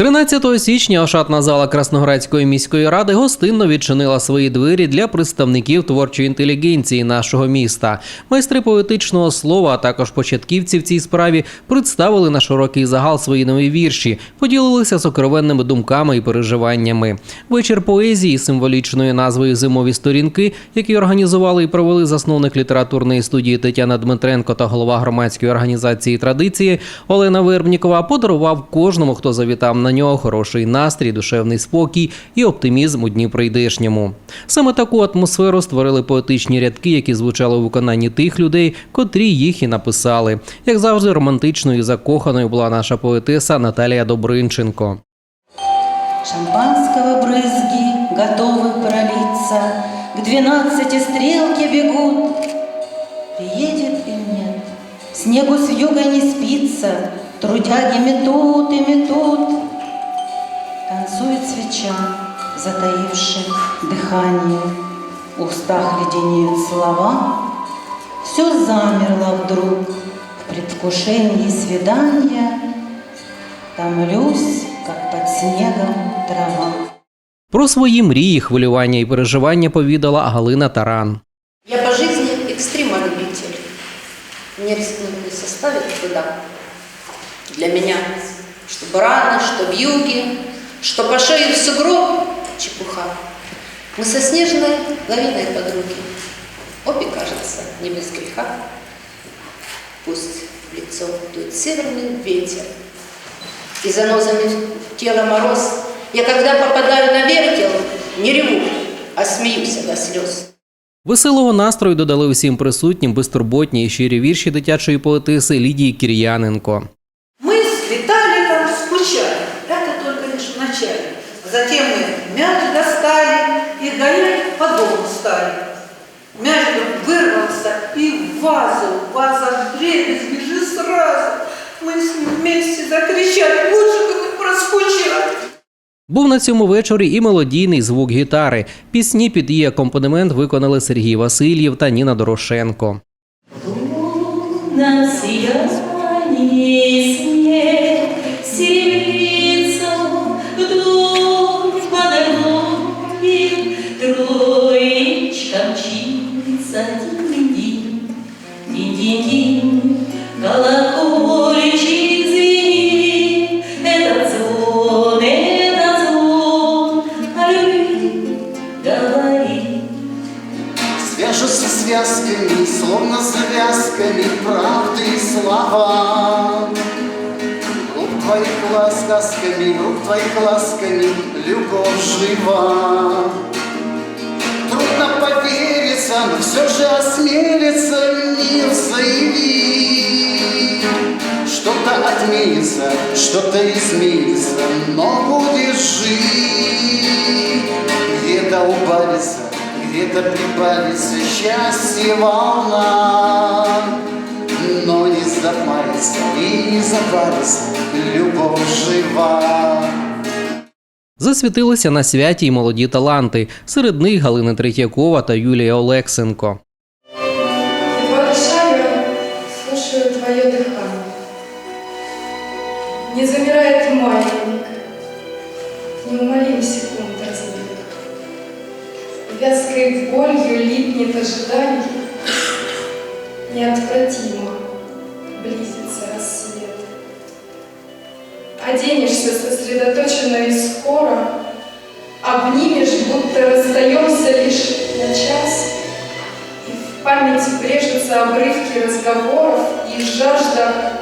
13 січня ошатна зала Красноградської міської ради гостинно відчинила свої двері для представників творчої інтелігенції нашого міста. Майстри поетичного слова, а також початківці в цій справі представили на широкий загал свої нові вірші, поділилися сокровенними думками і переживаннями. Вечір поезії символічною назвою Зимові сторінки, який організували і провели засновник літературної студії Тетяна Дмитренко та голова громадської організації традиції Олена Вербнікова, подарував кожному, хто завітав на нього хороший настрій, душевний спокій і оптимізм у дні прийдешньому. Саме таку атмосферу створили поетичні рядки, які звучали у виконанні тих людей, котрі їх і написали. Як завжди, романтичною і закоханою була наша поетеса Наталія Добринченко. Шампанского брызги готовы пролиться, К двенадцати стрелки бегут. Приедет или нет, снегу с юга не спится, Трудяги метут и метут Танцует свеча, затаивши дыхание, В устах леденеют слова. Все замерло вдруг в предвкушении свидания, Томлюсь, как под снегом трава. Про свої мрії, хвилювання і переживання повідала Галина Таран. Я по жизни экстрима-любитель. Мне рискнуть не составит труда. Для меня, что бараны, что вьюги, что по шее в сугроб – чепуха. Мы со снежной лавиной подруги. Обе, кажется, не без греха. Пусть в лицо дует северный ветер, и занозами тела мороз. Я когда попадаю на вертел, не реву, а смеюсь до слез. Веселого настрою додали усім присутнім безтурботні і щирі вірші дитячої поетиси Лідії Кір'яненко. Затем мы мяч достали и гонять по дому стали. Мяч вдруг вырвался и в вазу, ваза дребезги же сразу. Мы с ним вместе закричали, лучше бы мы проскучали. Був на цьому вечорі і мелодійний звук гітари. Пісні під її акомпанемент виконали Сергій Васильєв та Ніна Дорошенко. Словно завязками правды и слова. Рук твоих ласками, рук твоих ласками, любовь жива. Трудно повериться, но все же осмелится мир заявить. Что-то отменится, что-то изменится, но будешь жить. Где-то убавится, где-то прибавится счастье волна. Но не запарится и не запарится, любовь жива. Засвітилися на святі й молоді таланти. Серед них Галина Третьякова та Юлія Олексенко. Варшаве слушаю твое дыхание. Не замирает маятник, неумолим секунд Вязкой болью липнет ожидание, неотвратимо близится рассвет. Оденешься сосредоточенно и скоро, обнимешь, будто расстаемся лишь на час, и в памяти брежутся обрывки разговоров и жажда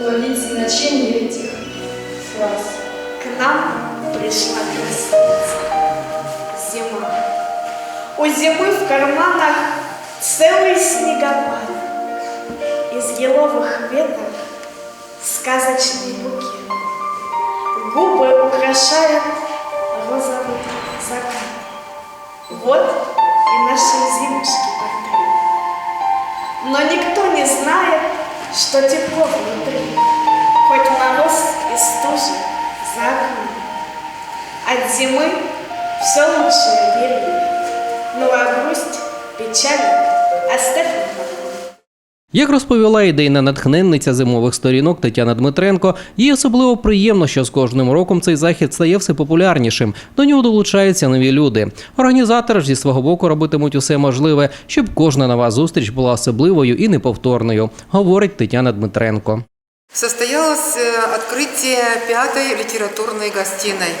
уловить значение этих фраз. К нам пришла красавица. У зимы в карманах целый снегопад. Из еловых веток сказочный букет. Губы украшает розовый закат. Вот и нашей зимушки портрет. Но никто не знает, что тепло внутри, хоть мороз и стужа за окном. От зимы все лучше впереди, ну а грусть, печаль оставь. Як розповіла ідейна натхненниця зимових сторінок Тетяна Дмитренко, їй особливо приємно, що з кожним роком цей захід стає все популярнішим. До нього долучаються нові люди. Організатори ж зі свого боку робитимуть усе можливе, щоб кожна нова зустріч була особливою і неповторною, говорить Тетяна Дмитренко. Состоялось э, открытие пятой литературной гостиной.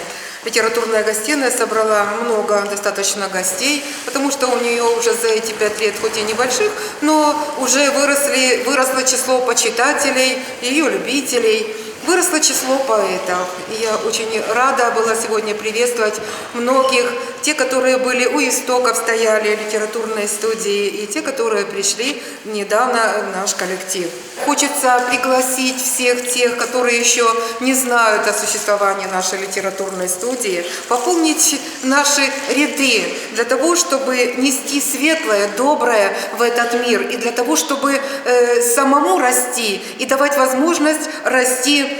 Литературная гостиная собрала много достаточно гостей, потому что у нее уже за эти пять лет, хоть и небольших, но уже выросли, выросло число почитателей, ее любителей, Выросло число поэтов. И я очень рада была сегодня приветствовать многих, те, которые были у истоков стояли литературной студии, и те, которые пришли недавно в наш коллектив. Хочется пригласить всех тех, которые еще не знают о существовании нашей литературной студии, пополнить наши ряды для того, чтобы нести светлое, доброе в этот мир, и для того, чтобы э, самому расти и давать возможность расти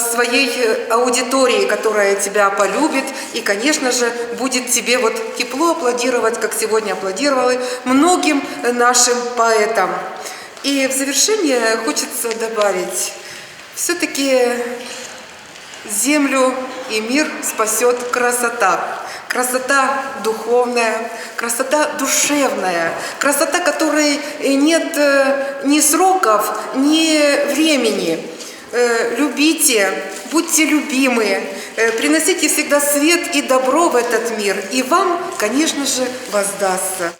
своей э, аудитории, которая тебя полюбит и, конечно же, будет тебе вот тепло аплодировать, как сегодня аплодировали многим э, нашим поэтам. И в завершение хочется добавить, все-таки землю и мир спасет красота. Красота духовная, красота душевная, красота, которой нет э, ни сроков, ни времени. Э, Любите, будьте любимы, э, приносите всегда свет и добро в этот мир, и вам, конечно же, воздастся.